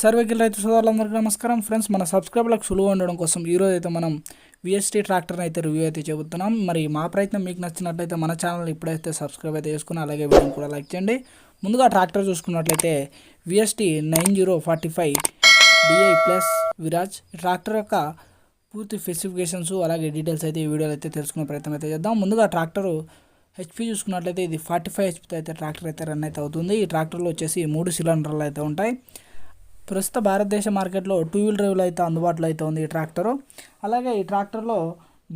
సర్వేకిల్ రైతు సోదరులందరికీ నమస్కారం. ఫ్రెండ్స్ మన సబ్స్క్రైబర్లకు సులువు ఉండడం కోసం ఈరోజు అయితే మనం విఎస్టీ ట్రాక్టర్ని అయితే రివ్యూ అయితే చెబుతున్నాం. మరి మా ప్రయత్నం మీకు నచ్చినట్లయితే మన ఛానల్ ఇప్పుడైతే సబ్స్క్రైబ్ అయితే చేసుకుని అలాగే వీడియోని కూడా లైక్ చేయండి. ముందుగా ట్రాక్టర్ చూసుకున్నట్లయితే VST nine zero forty five DI plus Viraj ఈ ట్రాక్టర్ యొక్క పూర్తి స్పెసిఫికేషన్స్ అలాగే డీటెయిల్స్ అయితే ఈ వీడియోలో అయితే తెలుసుకునే ప్రయత్నం అయితే చేద్దాం. ముందుగా ట్రాక్టర్ హెచ్పి చూసుకున్నట్లయితే ఇది ఫార్టీ ఫైవ్ హెచ్పితో అయితే ట్రాక్టర్ అయితే రన్ అయితే అవుతుంది. ఈ ట్రాక్టర్లో వచ్చేసి మూడు సిలిండర్లు అయితే ఉంటాయి. ప్రస్తుత భారతదేశ మార్కెట్లో టూ వీల్ డ్రైవ్లో అయితే అందుబాటులో అయితే ఉంది ఈ ట్రాక్టరు అలాగే ఈ ట్రాక్టర్లో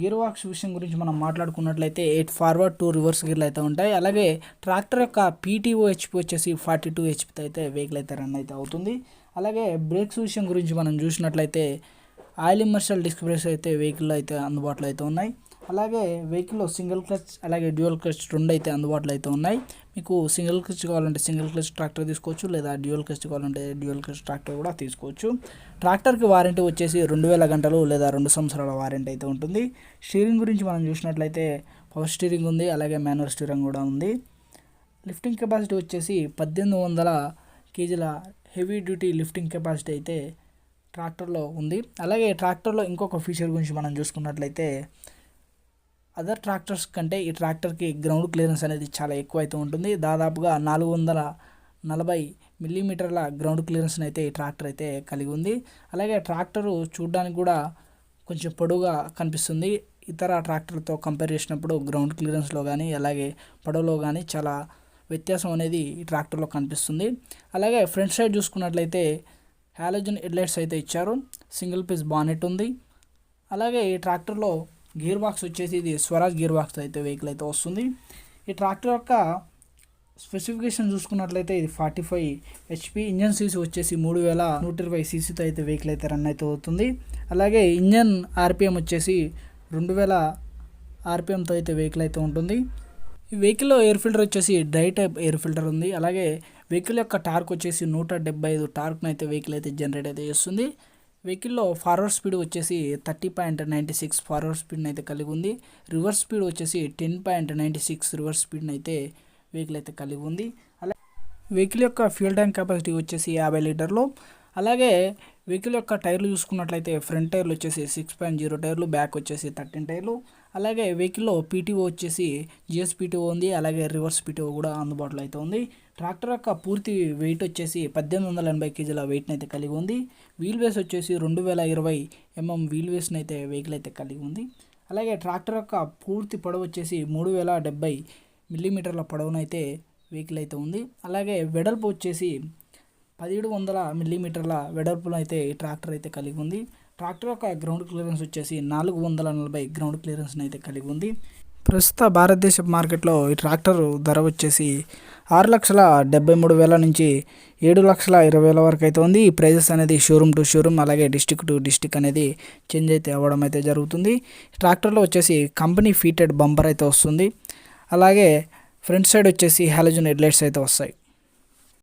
గేర్ వాక్స్ విషయం గురించి మనం మాట్లాడుకున్నట్లయితే ఎయిట్ ఫార్వర్డ్ టూ రివర్స్ గేర్లు అయితే ఉంటాయి. అలాగే ట్రాక్టర్ యొక్క పీటీఓ హెచ్పి వచ్చేసి ఫార్టీ టూ హెచ్పితో అయితే వెహికల్ అయితే రన్ అయితే అవుతుంది. అలాగే బ్రేక్స్ విషయం గురించి మనం చూసినట్లయితే ఆయిల్ ఇమర్షల్ డిస్క్ బ్రేక్స్ అయితే వెహికల్ అయితే అందుబాటులో అయితే ఉన్నాయి. అలాగే వెహికల్లో సింగిల్ క్లచ్ అలాగే డ్యూయల్ క్లచ్ రెండు అయితే అందుబాటులో అయితే ఉన్నాయి. మీకు సింగిల్ క్లచ్ కావాలంటే సింగిల్ క్లచ్ ట్రాక్టర్ తీసుకోవచ్చు లేదా డ్యూయల్ క్లచ్ కావాలంటే డ్యూయల్ క్లచ్ ట్రాక్టర్ కూడా తీసుకోవచ్చు. ట్రాక్టర్కి వారంటీ వచ్చేసి రెండు వేల గంటలు లేదా రెండు సంవత్సరాల వారంటీ అయితే ఉంటుంది. స్టీరింగ్ గురించి మనం చూసినట్లయితే పవర్ స్టీరింగ్ ఉంది అలాగే మాన్యువల్ స్టీరింగ్ కూడా ఉంది. లిఫ్టింగ్ కెపాసిటీ వచ్చేసి పద్దెనిమిది వందల కేజీల హెవీ డ్యూటీ లిఫ్టింగ్ కెపాసిటీ అయితే ట్రాక్టర్లో ఉంది. అలాగే ట్రాక్టర్లో ఇంకొక ఫీచర్ గురించి మనం చూసుకున్నట్లయితే అదర్ ట్రాక్టర్స్ కంటే ఈ ట్రాక్టర్కి గ్రౌండ్ క్లియరెన్స్ అనేది చాలా ఎక్కువ అయితే ఉంటుంది. దాదాపుగా నాలుగు వందల నలభై మిల్లీమీటర్ల గ్రౌండ్ క్లియరెన్స్ని అయితే ఈ ట్రాక్టర్ అయితే కలిగి ఉంది. అలాగే ట్రాక్టరు చూడడానికి కూడా కొంచెం పొడవుగా కనిపిస్తుంది. ఇతర ట్రాక్టర్తో కంపేర్ చేసినప్పుడు గ్రౌండ్ క్లియరెన్స్లో కానీ అలాగే పొడవులో కానీ చాలా వ్యత్యాసం అనేది ఈ ట్రాక్టర్లో కనిపిస్తుంది. అలాగే ఫ్రంట్ సైడ్ చూసుకున్నట్లయితే హ్యాలోజన్ హెడ్లైట్స్ అయితే ఇచ్చారు. సింగిల్ పీస్ బానెట్ ఉంది. అలాగే ఈ ట్రాక్టర్లో గేర్ బాక్స్ వచ్చేసి ఇది స్వరాజ్ గేర్ బాక్స్ అయితే వెహికల్ అయితే వస్తుంది. ఈ ట్రాక్టర్ యొక్క స్పెసిఫికేషన్ చూసుకున్నట్లయితే ఇది forty five HP engine CC వచ్చేసి మూడు వేల నూట ఇరవై సీసీతో అయితే వెహికల్ అయితే రన్ అయితే అవుతుంది. అలాగే ఇంజన్ ఆర్పిఎం వచ్చేసి రెండు వేల ఆర్పిఎంతో అయితే వెహికల్ అయితే ఉంటుంది. ఈ వెహికల్లో ఎయిర్ ఫిల్టర్ వచ్చేసి డ్రై టైప్ ఎయిర్ ఫిల్టర్ ఉంది. అలాగే వెహికల్ యొక్క టార్క్ వచ్చేసి నూట డెబ్బై ఐదు టార్క్ను అయితే వెహికల్ అయితే జనరేట్ అయితే చేస్తుంది. వెహికల్లో ఫార్వర్డ్ స్పీడ్ వచ్చేసి thirty point ninety six forward స్పీడ్ని అయితే కలిగి ఉంది. రివర్స్ స్పీడ్ వచ్చేసి ten point ninety six reverse స్పీడ్ని అయితే వెహికల్ అయితే కలిగి ఉంది. అలా వెహికల్ యొక్క ఫ్యూల్ ట్యాంక్ కెపాసిటీ వచ్చేసి యాభై లీటర్లు. అలాగే వెహికల్ యొక్క టైర్లు చూసుకున్నట్లయితే ఫ్రంట్ టైర్లు వచ్చేసి సిక్స్ పాయింట్ జీరో టైర్లు బ్యాక్ వచ్చేసి థర్టీన్ టైర్లు. అలాగే వెహికల్లో పీటీఓ వచ్చేసి జిఎస్ పీటీఓ ఉంది అలాగే రివర్స్ పీటీఓ కూడా అందుబాటులో అయితే ఉంది. ట్రాక్టర్ యొక్క పూర్తి వెయిట్ వచ్చేసి పద్దెనిమిది వందల ఎనభై కేజీల వెయిట్ని అయితే కలిగి ఉంది. వీల్ బేస్ వచ్చేసి రెండు వేల ఇరవై ఎంఎం వీల్ బేస్ని అయితే వెహికల్ అయితే కలిగి ఉంది. అలాగే ట్రాక్టర్ యొక్క పూర్తి పొడవు వచ్చేసి మూడు వేల డెబ్బై మిల్లీమీటర్ల పొడవునైతే వెహికల్ అయితే ఉంది. అలాగే వెడల్పు వచ్చేసి పదిహేడు వందల మిల్లీమీటర్ల వెడల్పునైతే అయితే ఈ ట్రాక్టర్ అయితే కలిగి ఉంది. ట్రాక్టర్ యొక్క గ్రౌండ్ క్లియరెన్స్ వచ్చేసి నాలుగు వందల నలభై గ్రౌండ్ క్లియరెన్స్ని అయితే కలిగి ఉంది. ప్రస్తుత భారతదేశ మార్కెట్లో ఈ ట్రాక్టర్ ధర వచ్చేసి ఆరు లక్షల డెబ్బై మూడు వేల నుంచి ఏడు లక్షల ఇరవై వేల వరకు అయితే ఉంది. ఈ ప్రైజెస్ అనేది షోరూమ్ టు షోరూమ్ అలాగే డిస్టిక్ టు డిస్టిక్ అనేది చేంజ్ అయితే అవ్వడం అయితే జరుగుతుంది. ట్రాక్టర్లో వచ్చేసి కంపెనీ ఫీటెడ్ బంపర్ అయితే వస్తుంది. అలాగే ఫ్రంట్ సైడ్ వచ్చేసి హాలోజన్ హెడ్లైట్స్ అయితే వస్తాయి.